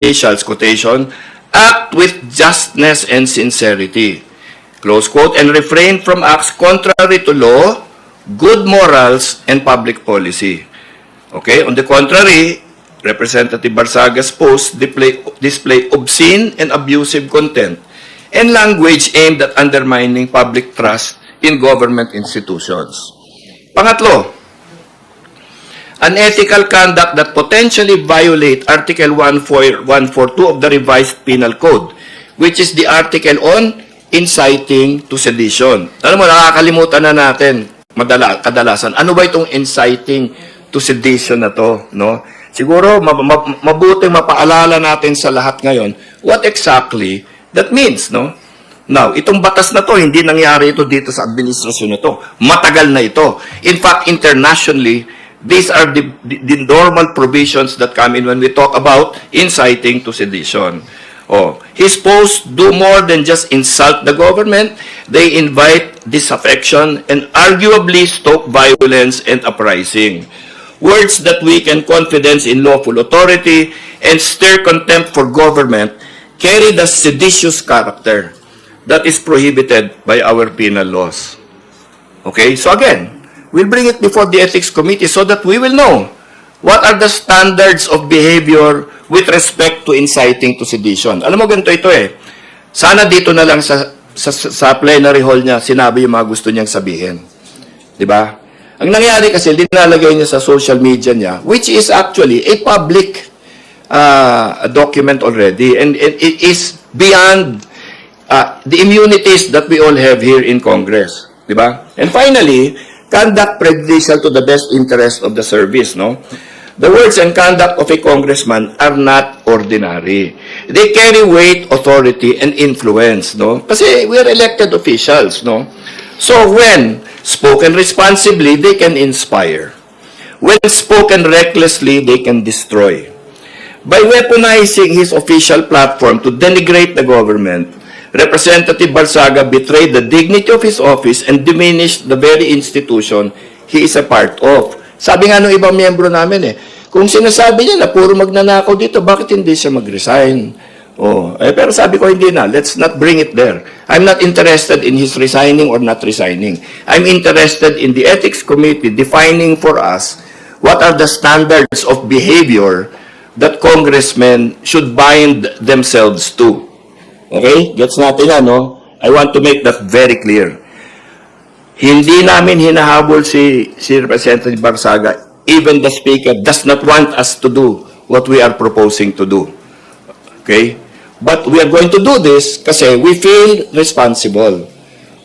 officials, quotation, act with justness and sincerity, close quote, and refrain from acts contrary to law, good morals, and public policy. Okay, on the contrary, Representative Barsaga's posts display, display obscene and abusive content and language aimed at undermining public trust in government institutions. Pangatlo, unethical conduct that potentially violate Article 142 of the revised penal code, which is the article on inciting to sedition. Alam mo, nakakalimutan na natin madala, kadalasan. Ano ba itong inciting to sedition na to, no? Siguro ma- ma- mabuting mapaalala natin sa lahat ngayon what exactly that means, no? Now, itong batas na to, hindi nangyari ito dito sa administrasyon na to. Matagal na ito. In fact, internationally, these are the, the, normal provisions that come in when we talk about inciting to sedition. Oh, his posts do more than just insult the government. They invite disaffection and arguably stoke violence and uprising. Words that weaken confidence in lawful authority and stir contempt for government carry the seditious character that is prohibited by our penal laws. Okay, so again, we'll bring it before the Ethics Committee so that we will know what are the standards of behavior with respect to inciting to sedition. Alam mo, ganito ito eh. Sana dito na lang sa, sa, sa plenary hall niya, sinabi yung mga gusto niyang sabihin. Di ba? Ang nangyari kasi, dinalagay niya sa social media niya, which is actually a public uh, document already. And it, it is beyond uh, the immunities that we all have here in Congress. Di ba? And finally, conduct prejudicial to the best interest of the service, no? The words and conduct of a congressman are not ordinary. They carry weight, authority, and influence, no? Kasi we are elected officials, no? So when spoken responsibly, they can inspire. When spoken recklessly, they can destroy. By weaponizing his official platform to denigrate the government, Representative Barsaga betrayed the dignity of his office and diminished the very institution he is a part of. Sabi nga ng ibang miyembro namin eh, kung sinasabi niya na puro magnanakaw dito, bakit hindi siya mag-resign? Oh, eh, pero sabi ko hindi na, let's not bring it there. I'm not interested in his resigning or not resigning. I'm interested in the ethics committee defining for us what are the standards of behavior that congressmen should bind themselves to. Okay? Gets natin yan, no? I want to make that very clear. Hindi namin hinahabol si, si Representative Barsaga. Even the Speaker does not want us to do what we are proposing to do. Okay? But we are going to do this kasi we feel responsible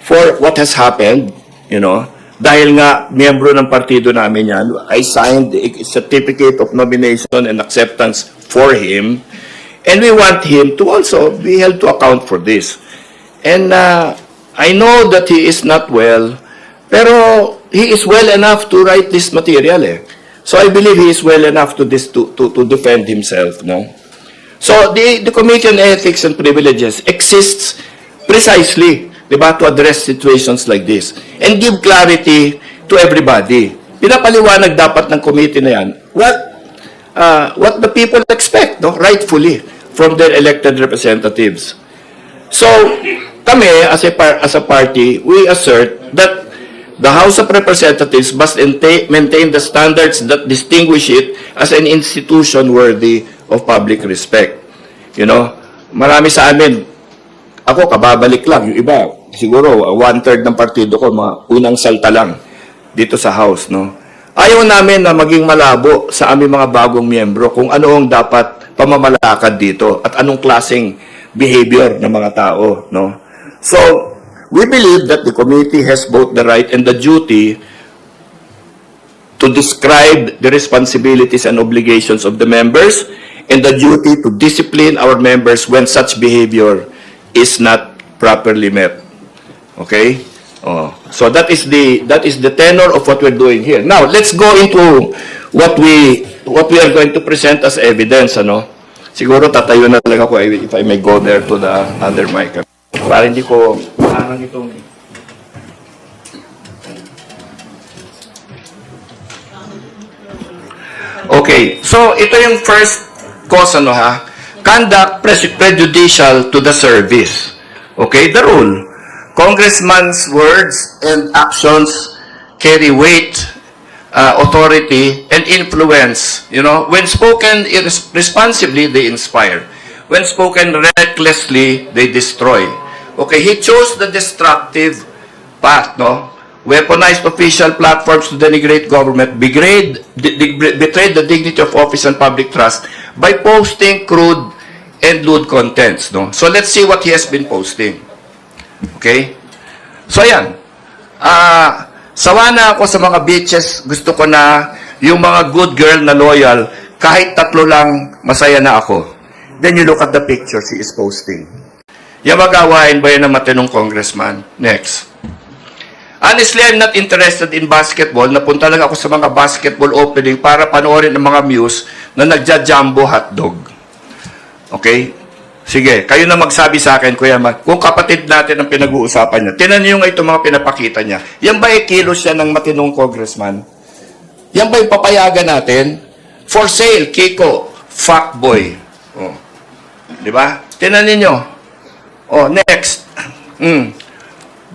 for what has happened, you know, dahil nga miyembro ng partido namin yan, I signed a certificate of nomination and acceptance for him, and we want him to also be held to account for this. And uh, I know that he is not well, pero he is well enough to write this material eh. So I believe he is well enough to this to, to, to defend himself, no? So the, the Committee on Ethics and Privileges exists precisely, di ba, to address situations like this and give clarity to everybody. Pinapaliwanag dapat ng committee na yan what, uh, what the people expect, no, rightfully, from their elected representatives. So, kami, as a, par- as a party, we assert that the House of Representatives must maintain the standards that distinguish it as an institution worthy of public respect. You know, marami sa amin, ako kababalik lang, yung iba, siguro one-third ng partido ko, mga unang salta lang dito sa House, no? Ayaw namin na maging malabo sa aming mga bagong miyembro kung ano ang dapat pamamalakad dito at anong klaseng behavior ng mga tao, no? So, we believe that the committee has both the right and the duty to describe the responsibilities and obligations of the members and the duty to discipline our members when such behavior is not properly met. Okay? Oh, so that is the that is the tenor of what we're doing here. Now, let's go into what we what we are going to present as evidence, ano? Siguro tatayo na lang ako if I may go there to the other mic. Para hindi ko parang itong Okay, so ito yung first cause ano ha. conduct prejudicial to the service. Okay, the rule. Congressman's words and actions carry weight, uh, authority, and influence. You know, when spoken irresponsibly, they inspire. When spoken recklessly, they destroy. Okay, he chose the destructive path, no? Weaponized official platforms to denigrate government, degrade, de- de- the dignity of office and public trust by posting crude and lewd contents, no? So let's see what he has been posting. Okay? So ayan. Ah, sawa na ako sa mga bitches. Gusto ko na yung mga good girl na loyal, kahit tatlo lang, masaya na ako. Then you look at the picture she is posting. Yung magawain ba yan ng matinong congressman? Next. Honestly, I'm not interested in basketball. Napunta lang ako sa mga basketball opening para panoorin ng mga muse na nagja-jumbo hotdog. Okay? Sige, kayo na magsabi sa akin, Kuya Matt, kung kapatid natin ang pinag-uusapan niya, tinan niyo nga itong mga pinapakita niya. Yan ba kilos siya ng matinong congressman? Yan ba yung papayagan natin? For sale, Kiko, fuckboy. Oh. Di ba? Tinan ninyo. Oh, next. Mm.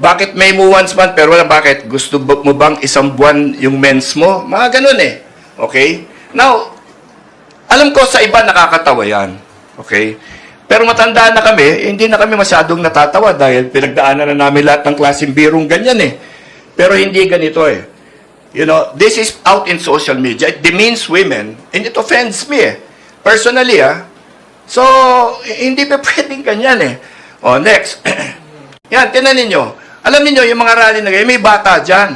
Bakit may mo once month pero wala bakit? Gusto mo bang isang buwan yung mens mo? Mga ganun eh. Okay? Now, alam ko sa iba nakakatawa yan. Okay? Pero matanda na kami, hindi na kami masyadong natatawa dahil pinagdaanan na namin lahat ng klaseng birong ganyan eh. Pero hindi ganito eh. You know, this is out in social media. It demeans women and it offends me eh. Personally ah. So, hindi pa pwedeng ganyan eh. Oh, next. Yan, tinan ninyo. Alam niyo yung mga rally na ganyan, may bata dyan.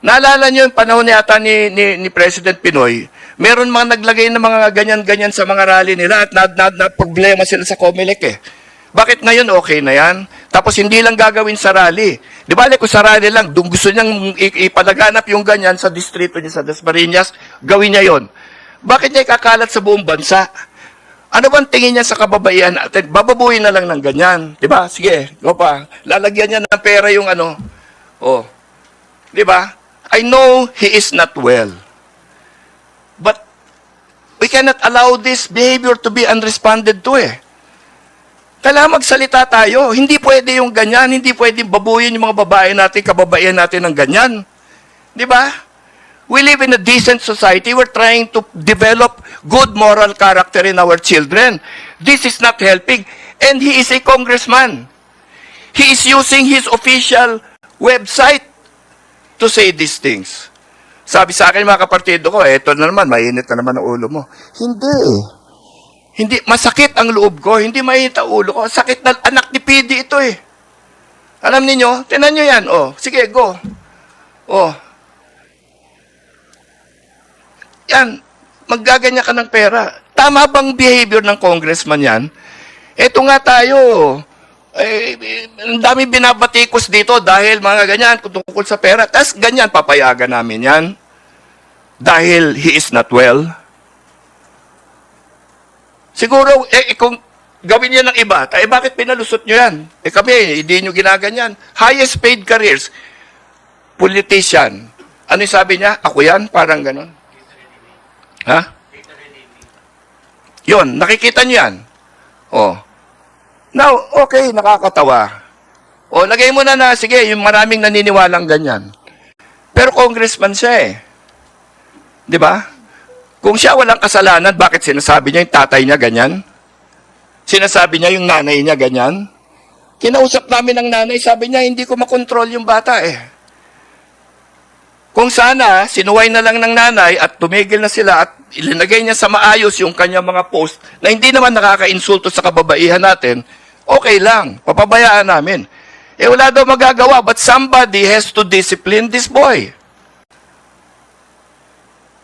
Naalala niyo yung panahon yata ni, ni, ni President Pinoy, meron mga naglagay ng mga ganyan-ganyan sa mga rally nila at na, na, na problema sila sa Comelec eh. Bakit ngayon okay na yan? Tapos hindi lang gagawin sa rally. Di ba, kung sa rally lang, dung gusto niyang ipalaganap yung ganyan sa distrito niya sa Dasmariñas, gawin niya yon. Bakit niya ikakalat sa buong bansa? Ano bang tingin niya sa kababaihan natin? Bababuhin na lang ng ganyan. Di ba? Sige, go pa. Lalagyan niya ng pera yung ano. Oh. Di ba? I know he is not well. We cannot allow this behavior to be unresponded to eh. Kailangan magsalita tayo. Hindi pwede yung ganyan. Hindi pwede babuyin yung mga babae natin, kababaihan natin ng ganyan. Di ba? We live in a decent society. We're trying to develop good moral character in our children. This is not helping. And he is a congressman. He is using his official website to say these things. Sabi sa akin mga kapartido ko, eto na naman, mainit na naman ang ulo mo. Hindi eh. Hindi, masakit ang loob ko, hindi mainit ang ulo ko. Sakit na anak ni PD ito eh. Alam niyo, tinan niyo yan. Oh, sige, go. Oh. Yan, maggaganyan ka ng pera. Tama bang behavior ng congressman yan? Eto nga tayo. Eh, eh, ang dami binabatikos dito dahil mga ganyan tungkol sa pera. Tapos ganyan, papayagan namin yan. Dahil he is not well. Siguro, eh, eh, kung gawin niya ng iba, tayo bakit pinalusot nyo yan? Eh kami, hindi nyo ginaganyan. Highest paid careers, politician. Ano yung sabi niya? Ako yan? Parang ganon. Ha? Yun, nakikita nyo yan. Oh. Now, okay, nakakatawa. O, lagay mo na na, sige, yung maraming naniniwalang ganyan. Pero congressman siya eh. Di ba? Kung siya walang kasalanan, bakit sinasabi niya yung tatay niya ganyan? Sinasabi niya yung nanay niya ganyan? Kinausap namin ng nanay, sabi niya, hindi ko makontrol yung bata eh. Kung sana, sinuway na lang ng nanay at tumigil na sila at ilinagay niya sa maayos yung kanyang mga post na hindi naman nakaka-insulto sa kababaihan natin, okay lang, papabayaan namin. Eh wala daw magagawa, but somebody has to discipline this boy.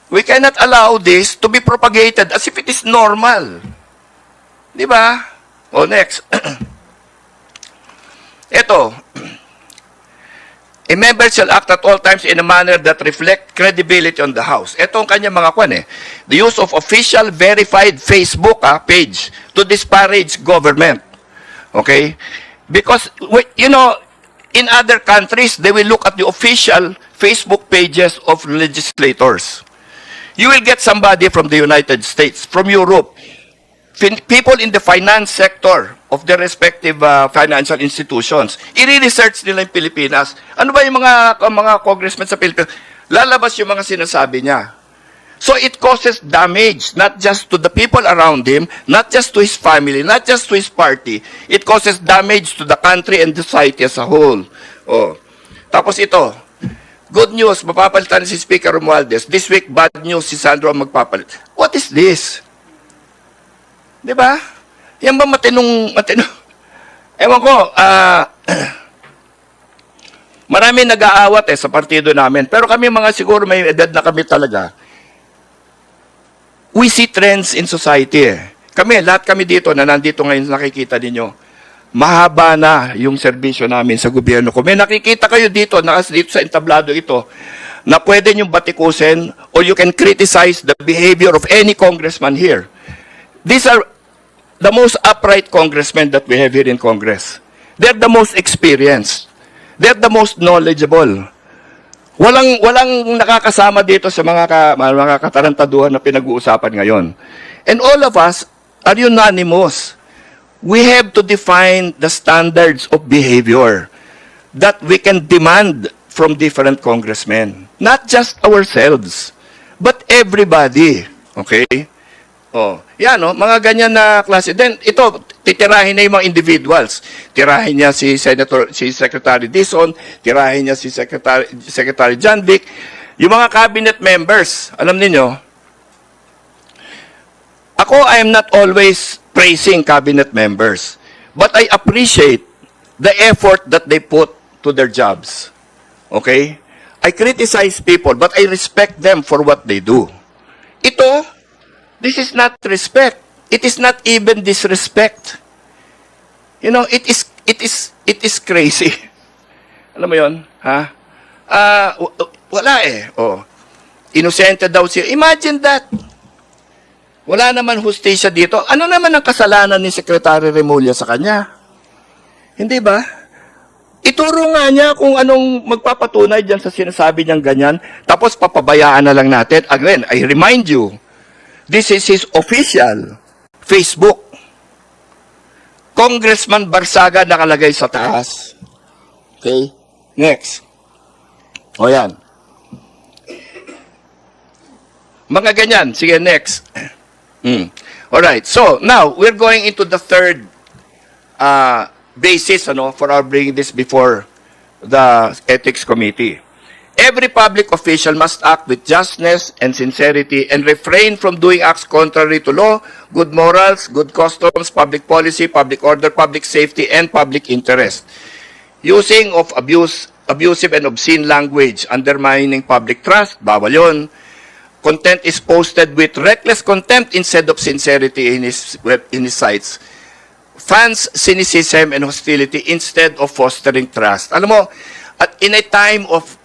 We cannot allow this to be propagated as if it is normal. Di ba? O, next. Ito. A member shall act at all times in a manner that reflect credibility on the House. Ito ang kanya mga kwan eh. The use of official verified Facebook ah, page to disparage government. Okay? Because, you know, in other countries, they will look at the official Facebook pages of legislators. You will get somebody from the United States, from Europe, people in the finance sector of their respective uh, financial institutions. I-research nila yung Pilipinas. Ano ba yung mga, mga congressmen sa Pilipinas? Lalabas yung mga sinasabi niya. So it causes damage, not just to the people around him, not just to his family, not just to his party. It causes damage to the country and the society as a whole. Oh. Tapos ito, good news, mapapalitan si Speaker Romualdez. This week, bad news, si Sandro magpapalit. What is this? Di ba? Yan ba matinong, matinong? Ewan ko, ah, marami nag-aawat eh sa partido namin. Pero kami mga siguro may edad na kami talaga we see trends in society eh. Kami, lahat kami dito na nandito ngayon nakikita ninyo, mahaba na yung serbisyo namin sa gobyerno. Kung may nakikita kayo dito, nakas dito sa entablado ito, na pwede niyong batikusin or you can criticize the behavior of any congressman here. These are the most upright congressmen that we have here in Congress. They're the most experienced. They're the most knowledgeable. Walang walang nakakasama dito sa mga ka, mga katarantaduhan na pinag-uusapan ngayon. And all of us are unanimous. We have to define the standards of behavior that we can demand from different congressmen. Not just ourselves, but everybody. Okay? Oh, yan no, mga ganyan na klase. Then ito titirahin na yung mga individuals. Tirahin niya si Senator si Secretary Dizon, tirahin niya si Secretary Secretary John Vic, yung mga cabinet members. Alam niyo, ako I am not always praising cabinet members, but I appreciate the effort that they put to their jobs. Okay? I criticize people, but I respect them for what they do. Ito, This is not respect. It is not even disrespect. You know, it is it is it is crazy. Alam mo 'yon, ha? Ah, w- wala eh. Oh. Inosente daw siya. Imagine that. Wala naman hustisya dito. Ano naman ang kasalanan ni Secretary Remulla sa kanya? Hindi ba? Ituro nga niya kung anong magpapatunay diyan sa sinasabi niyang ganyan, tapos papabayaan na lang natin. Again, I remind you, This is his official Facebook. Congressman Barsaga nakalagay sa taas. Okay? Next. O yan. Mga ganyan. Sige, next. Mm. Alright. So, now, we're going into the third uh, basis ano, for our bringing this before the Ethics Committee. Every public official must act with justness and sincerity and refrain from doing acts contrary to law, good morals, good customs, public policy, public order, public safety, and public interest. Using of abuse, abusive and obscene language, undermining public trust, bawal yun. Content is posted with reckless contempt instead of sincerity in his, web, in his sites. Fans cynicism and hostility instead of fostering trust. Alam mo, at in a time of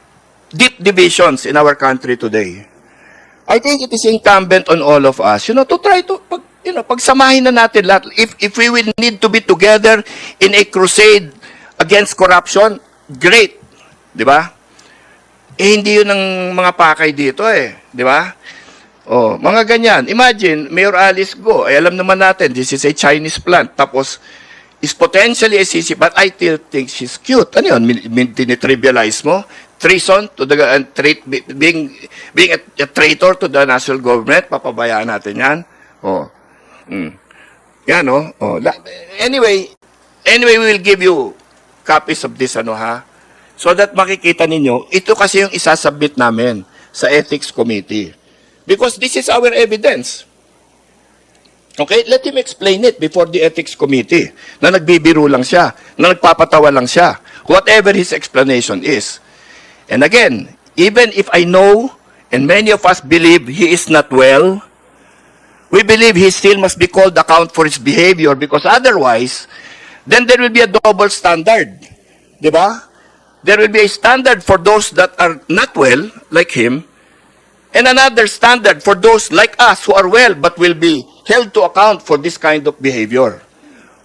deep divisions in our country today, I think it is incumbent on all of us, you know, to try to, pag, you know, pagsamahin na natin lahat. If, if we will need to be together in a crusade against corruption, great. Di ba? Eh, hindi yun ang mga pakay dito eh. Di ba? Oh, mga ganyan. Imagine, Mayor Alice Go, ay alam naman natin, this is a Chinese plant. Tapos, is potentially a sisi, but I still think she's cute. Ano yun? Tinitrivialize mo? Treason to the, uh, be- being, being a, a traitor to the national government? Papabayaan natin yan? Oh. Mm. Yan, oh. oh. Anyway, anyway, we will give you copies of this, ano ha? So that makikita ninyo, ito kasi yung isasubmit namin sa Ethics Committee. Because this is our evidence. Okay, let him explain it before the Ethics Committee. Na nagbibiro lang siya, na nagpapatawa lang siya. Whatever his explanation is. And again, even if I know, and many of us believe he is not well, we believe he still must be called account for his behavior because otherwise, then there will be a double standard. Di ba? There will be a standard for those that are not well, like him, and another standard for those like us who are well but will be held to account for this kind of behavior.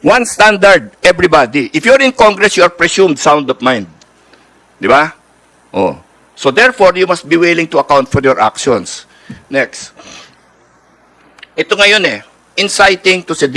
One standard, everybody. If you're in Congress, you are presumed sound of mind. Di ba? Oh. So therefore, you must be willing to account for your actions. Next. Ito ngayon eh. inciting to sedition.